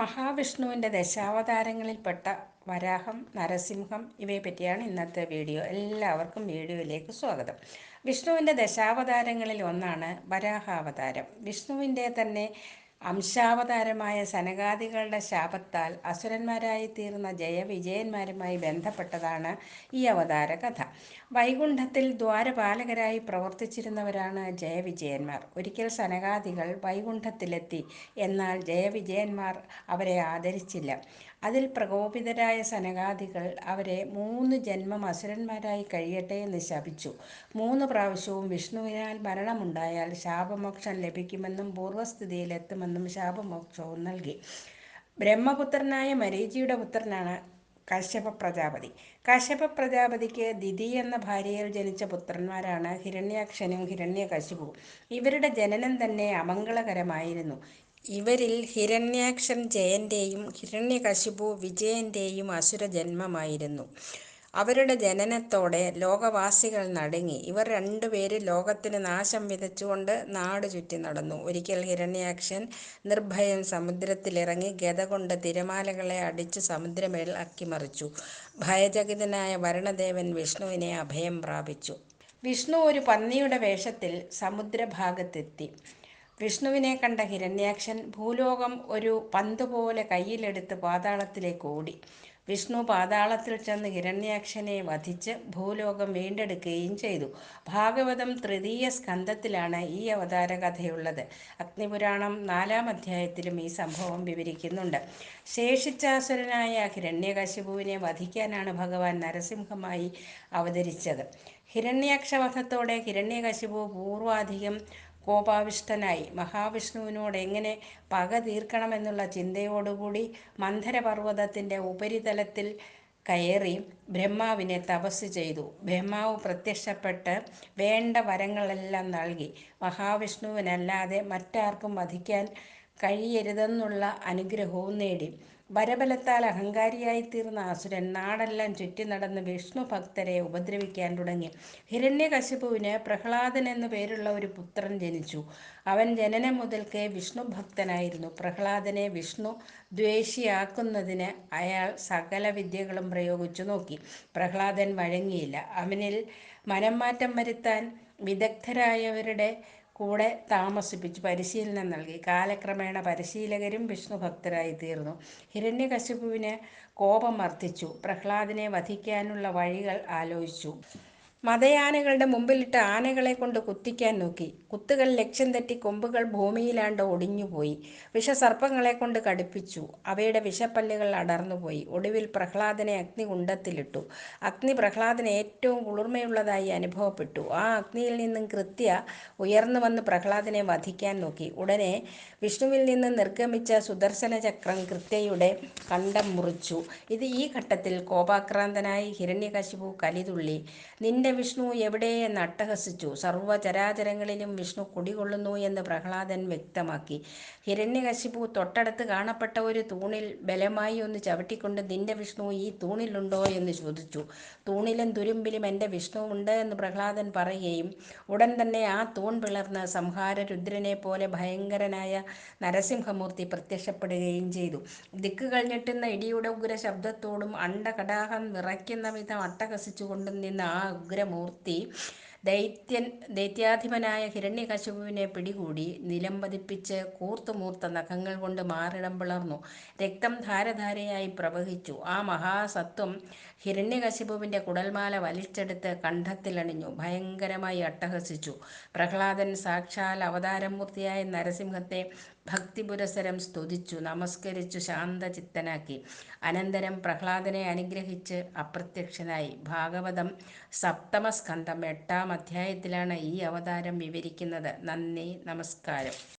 മഹാവിഷ്ണുവിന്റെ ദശാവതാരങ്ങളിൽപ്പെട്ട വരാഹം നരസിംഹം ഇവയെ പറ്റിയാണ് ഇന്നത്തെ വീഡിയോ. എല്ലാവർക്കും വീഡിയോയിലേക്ക് സ്വാഗതം. വിഷ്ണുവിന്റെ ദശാവതാരങ്ങളിൽ ഒന്നാണ് വരാഹാവതാരം. വിഷ്ണുവിന്റെ തന്നെ അംശാവതാരമായ സനകാദികളുടെ ശാപത്താൽ അസുരന്മാരായി തീർന്ന ജയവിജയന്മാരുമായി ബന്ധപ്പെട്ടതാണ് ഈ അവതാര കഥ. വൈകുണ്ഠത്തിൽ ദ്വാരപാലകരായി പ്രവർത്തിച്ചിരുന്നവരാണ് ജയവിജയന്മാർ. ഒരിക്കൽ സനകാദികൾ വൈകുണ്ഠത്തിലെത്തി. എന്നാൽ ജയവിജയന്മാർ അവരെ ആദരിച്ചില്ല. അതിൽ പ്രകോപിതരായ സനകാദികൾ അവരെ മൂന്ന് ജന്മം അസുരന്മാരായി കഴിയട്ടെ എന്ന് ശപിച്ചു. മൂന്ന് പ്രാവശ്യവും വിഷ്ണുവിനാൽ മരണമുണ്ടായാൽ ശാപമോക്ഷം ലഭിക്കുമെന്നും പൂർവസ്ഥിതിയിലെത്തുമെന്നും ശാപമോക്ഷവും നൽകി. ബ്രഹ്മപുത്രനായ മരീചിയുടെ പുത്രനാണ് കശ്യപ പ്രജാപതി. കശ്യപ പ്രജാപതിക്ക് ദിതി എന്ന ഭാര്യയിൽ ജനിച്ച പുത്രന്മാരാണ് ഹിരണ്യാക്ഷനും ഹിരണ്യകശിപുവും. ഇവരുടെ ജനനം തന്നെ അമംഗളകരമായിരുന്നു. ഇവരിൽ ഹിരണ്യാക്ഷൻ ജയന്റെയും ഹിരണ്യകശിപു വിജയന്റെയും അസുരജന്മമായിരുന്നു അവരുടെ ജനനത്തോടെ ലോകവാസികൾ നടുങ്ങി. ഇവർ രണ്ടുപേര് ലോകത്തിന് നാശം വിതച്ചുകൊണ്ട് നാട് ചുറ്റി നടന്നു. ഒരിക്കൽ ഹിരണ്യാക്ഷൻ നിർഭയം സമുദ്രത്തിലിറങ്ങി ഗത കൊണ്ട് തിരമാലകളെ അടിച്ച് സമുദ്രമേൽ അക്കിമറിച്ചു. ഭയചകിതനായ വരുണദേവൻ വിഷ്ണുവിനെ അഭയം പ്രാപിച്ചു. വിഷ്ണു ഒരു പന്നിയുടെ വേഷത്തിൽ സമുദ്രഭാഗത്തെത്തി. വിഷ്ണുവിനെ കണ്ട ഹിരണ്യാക്ഷൻ ഭൂലോകം ഒരു പന്ത് പോലെ കയ്യിലെടുത്ത് പാതാളത്തിലേക്ക് ഓടി. വിഷ്ണു പാതാളത്തിൽ ചെന്ന് ഹിരണ്യാക്ഷനെ വധിച്ച് ഭൂലോകം വീണ്ടെടുക്കുകയും ചെയ്തു. ഭാഗവതം തൃതീയ സ്കന്ധത്തിലാണ് ഈ അവതാര കഥയുള്ളത്. അഗ്നിപുരാണം നാലാം അധ്യായത്തിലും ഈ സംഭവം വിവരിക്കുന്നുണ്ട്. ശേഷിച്ചാസുരനായ ഹിരണ്യകശിപുവിനെ വധിക്കാനാണ് ഭഗവാൻ നരസിംഹമായി അവതരിച്ചത്. ഹിരണ്യാക്ഷവധത്തോടെ ഹിരണ്യകശിപു പൂർവാധികം കോപാവിഷ്ടനായി. മഹാവിഷ്ണുവിനോട് എങ്ങനെ പക തീർക്കണമെന്നുള്ള ചിന്തയോടുകൂടി മന്ധരപർവതത്തിന്റെ ഉപരിതലത്തിൽ കയറി ബ്രഹ്മാവിനെ തപസ് ചെയ്തു. ബ്രഹ്മാവ് പ്രത്യക്ഷപ്പെട്ട് വേണ്ട വരങ്ങളെല്ലാം നൽകി. മഹാവിഷ്ണുവിനല്ലാതെ മറ്റാർക്കും വധിക്കാൻ കഴിയരുതെന്നുള്ള അനുഗ്രഹവും നേടി. വരബലത്താൽ അഹങ്കാരിയായിത്തീർന്ന അസുരൻ നാടെല്ലാം ചുറ്റി നടന്ന് വിഷ്ണു ഭക്തരെ ഉപദ്രവിക്കാൻ തുടങ്ങി. ഹിരണ്യകശിപുവിന് പ്രഹ്ലാദൻ എന്നു പേരുള്ള ഒരു പുത്രൻ ജനിച്ചു. അവൻ ജനനം മുതൽക്കേ വിഷ്ണു ഭക്തനായിരുന്നു. പ്രഹ്ലാദനെ വിഷ്ണു ദ്വേഷിയാക്കുന്നതിന് അയാൾ സകല വിദ്യകളും പ്രയോഗിച്ചു നോക്കി. പ്രഹ്ലാദൻ വഴങ്ങിയില്ല. അവനിൽ മനംമാറ്റം വരുത്താൻ വിദഗ്ധരായവരുടെ കൂടെ താമസിപ്പിച്ച് പരിശീലനം നൽകി. കാലക്രമേണ പരിശീലകരും വിഷ്ണു ഭക്തരായി തീർന്നു. ഹിരണ്യകശിപുവിന് കോപം വർദ്ധിച്ചു. പ്രഹ്ലാദിനെ വധിക്കാനുള്ള വഴികൾ ആലോചിച്ചു. മതയാനകളുടെ മുമ്പിലിട്ട് ആനകളെ കൊണ്ട് കുത്തിക്കാൻ നോക്കി. കുത്തുകൾ ലക്ഷ്യം തെറ്റി കൊമ്പുകൾ ഭൂമിയിലാണ്ട് ഒടിഞ്ഞുപോയി. വിഷസർപ്പങ്ങളെ കൊണ്ട് കടുപ്പിച്ചു. അവയുടെ വിഷപ്പല്ലുകൾ അടർന്നുപോയി. ഒടുവിൽ പ്രഹ്ലാദനെ അഗ്നികുണ്ഡത്തിലിട്ടു. അഗ്നി പ്രഹ്ലാദന് ഏറ്റവും കുളിർമയുള്ളതായി അനുഭവപ്പെട്ടു. ആ അഗ്നിയിൽ നിന്നും കൃത്യ ഉയർന്നു വന്ന് പ്രഹ്ലാദനെ വധിക്കാൻ നോക്കി. ഉടനെ വിഷ്ണുവിൽ നിന്ന് നിർഗമിച്ച സുദർശന ചക്രം കൃത്യയുടെ കണ്ടം മുറിച്ചു. ഇത് ഈ ഘട്ടത്തിൽ കോപാക്രാന്തനായി ഹിരണ്യകശിപു കലിതുള്ളി നിന്റെ വിഷ്ണു എവിടെയെന്ന് അട്ടഹസിച്ചു. സർവചരാചരങ്ങളിലും വിഷ്ണു കുടികൊള്ളുന്നു എന്ന് പ്രഹ്ലാദൻ വ്യക്തമാക്കി. ഹിരണ്യകശിപു തൊട്ടടുത്ത് കാണപ്പെട്ട ഒരു തൂണിൽ ബലമായി ഒന്ന് ചവിട്ടിക്കൊണ്ട് നിന്റെ വിഷ്ണു ഈ തൂണിലുണ്ടോ? എന്ന് ചോദിച്ചു. തൂണിലും തുരുമ്പിലും എന്റെ വിഷ്ണു ഉണ്ട് എന്ന് പ്രഹ്ലാദൻ പറയുകയും ഉടൻ തന്നെ ആ തൂൺ പിളർന്ന് സംഹാര രുദ്രനെ പോലെ ഭയങ്കരനായ നരസിംഹമൂർത്തി പ്രത്യക്ഷപ്പെടുകയും ചെയ്തു. ദിക്കുകൾ ഞെട്ടുന്ന ഇടിയുടെ ഉഗ്ര ശബ്ദത്തോടും അണ്ടകടാഹം വിറയ്ക്കുന്ന വിധം അട്ടഹസിച്ചുകൊണ്ടും നിന്ന ആ ഉഗ്രമൂർത്തി ദൈത്യൻ ദൈത്യാധിപനായ ഹിരണ്യകശിപുവിനെ പിടികൂടി നിലം പതിപ്പിച്ച് കൂർത്തുമൂർത്ത നഖങ്ങൾ കൊണ്ട് മാറിടം പിളർന്നു. രക്തം ധാരധാരയായി പ്രവഹിച്ചു. ആ മഹാസത്വം ഹിരണ്യകശിപുവിന്റെ കുടൽമാല വലിച്ചെടുത്ത് കണ്ഠത്തിലണിഞ്ഞു. ഭയങ്കരമായി അട്ടഹസിച്ചു. പ്രഹ്ലാദൻ സാക്ഷാൽ അവതാരമൂർത്തിയായ നരസിംഹത്തെ ഭക്തിപുരസരം സ്തുതിച്ചു നമസ്കരിച്ചു ശാന്തചിത്തനാക്കി. അനന്തരം പ്രഹ്ലാദനെ അനുഗ്രഹിച്ച് അപ്രത്യക്ഷനായി. ഭാഗവതം സപ്തമസ്കന്ധം എട്ടാം അധ്യായത്തിലാണ് ഈ അവതാരം വിവരിക്കുന്നത്. നന്ദി നമസ്കാരം.